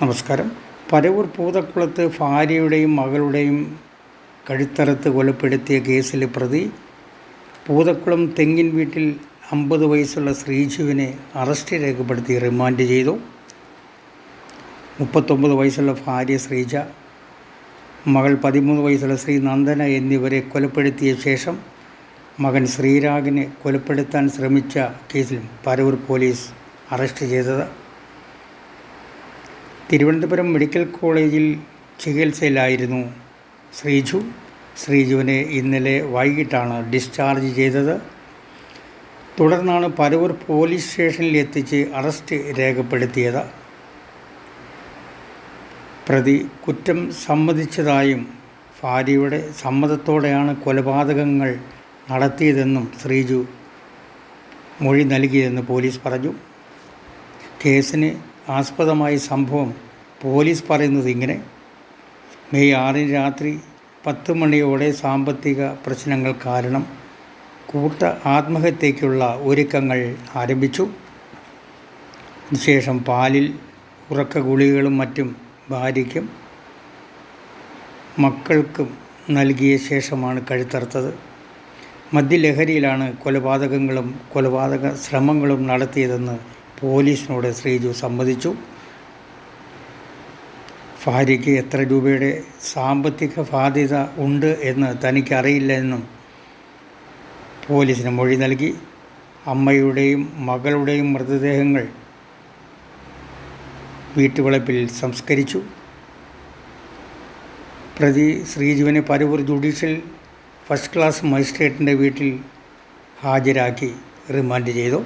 നമസ്കാരം. പരവൂർ പൂതക്കുളത്ത് ഭാര്യയുടെയും മകളുടെയും കഴുത്തറുത്ത് കൊലപ്പെടുത്തിയ കേസിലെ പ്രതി പൂതക്കുളം തെങ്ങിൻ വീട്ടിൽ അമ്പത് വയസ്സുള്ള ശ്രീജുവിനെ അറസ്റ്റ് രേഖപ്പെടുത്തി റിമാൻഡ് ചെയ്തു. മുപ്പത്തൊമ്പത് വയസ്സുള്ള ഭാര്യ ശ്രീജ മകൾ പതിമൂന്ന് വയസ്സുള്ള ശ്രീ നന്ദന എന്നിവരെ കൊലപ്പെടുത്തിയ ശേഷം മകൻ ശ്രീരാഗിനെ കൊലപ്പെടുത്താൻ ശ്രമിച്ച കേസിലും പരവൂർ പോലീസ് അറസ്റ്റ് ചെയ്തത്. തിരുവനന്തപുരം മെഡിക്കൽ കോളേജിൽ ചികിത്സയിലായിരുന്നു ശ്രീജു. ശ്രീജുവിനെ ഇന്നലെ വൈകിട്ടാണ് ഡിസ്ചാർജ് ചെയ്തത്. തുടർന്നാണ് പരവൂർ പോലീസ് സ്റ്റേഷനിൽ എത്തിച്ച് അറസ്റ്റ് രേഖപ്പെടുത്തിയത്. പ്രതി കുറ്റം സമ്മതിച്ചതായും ഭാര്യയുടെ സമ്മതത്തോടെയാണ് കൊലപാതകങ്ങൾ നടത്തിയതെന്നും ശ്രീജു മൊഴി നൽകിയതെന്ന് പോലീസ് പറഞ്ഞു. കേസിന് ആസ്പദമായ സംഭവം പോലീസ് പറയുന്നത് ഇങ്ങനെ. മെയ് ആറിന് രാത്രി പത്ത് മണിയോടെ സാമ്പത്തിക പ്രശ്നങ്ങൾ കാരണം കൂട്ട ആത്മഹത്യയ്ക്കുള്ള ഒരുക്കങ്ങൾ ആരംഭിച്ചു. ശേഷം പാലിൽ ഉറക്ക ഗുളികകളും മറ്റും ഭാര്യയ്ക്കും മക്കൾക്കും നൽകിയ ശേഷമാണ് കഴുത്തറുത്തത്. മദ്യലഹരിയിലാണ് കൊലപാതകങ്ങളും കൊലപാതക ശ്രമങ്ങളും നടത്തിയതെന്ന് പോലീസിനോട് ശ്രീജു സമ്മതിച്ചു. ഭാര്യയ്ക്ക് എത്ര രൂപയുടെ സാമ്പത്തിക ബാധ്യത ഉണ്ട് എന്ന് തനിക്കറിയില്ല എന്നും പോലീസിന് മൊഴി നൽകി. അമ്മയുടെയും മകളുടെയും മൃതദേഹങ്ങൾ വീട്ടുവളപ്പിൽ സംസ്കരിച്ചു. പ്രതി ശ്രീജുവിനെ പരവൂർ ജുഡീഷ്യൽ ഫസ്റ്റ് ക്ലാസ് മജിസ്ട്രേറ്റിന്റെ വീട്ടിൽ ഹാജരാക്കി റിമാൻഡ് ചെയ്തു.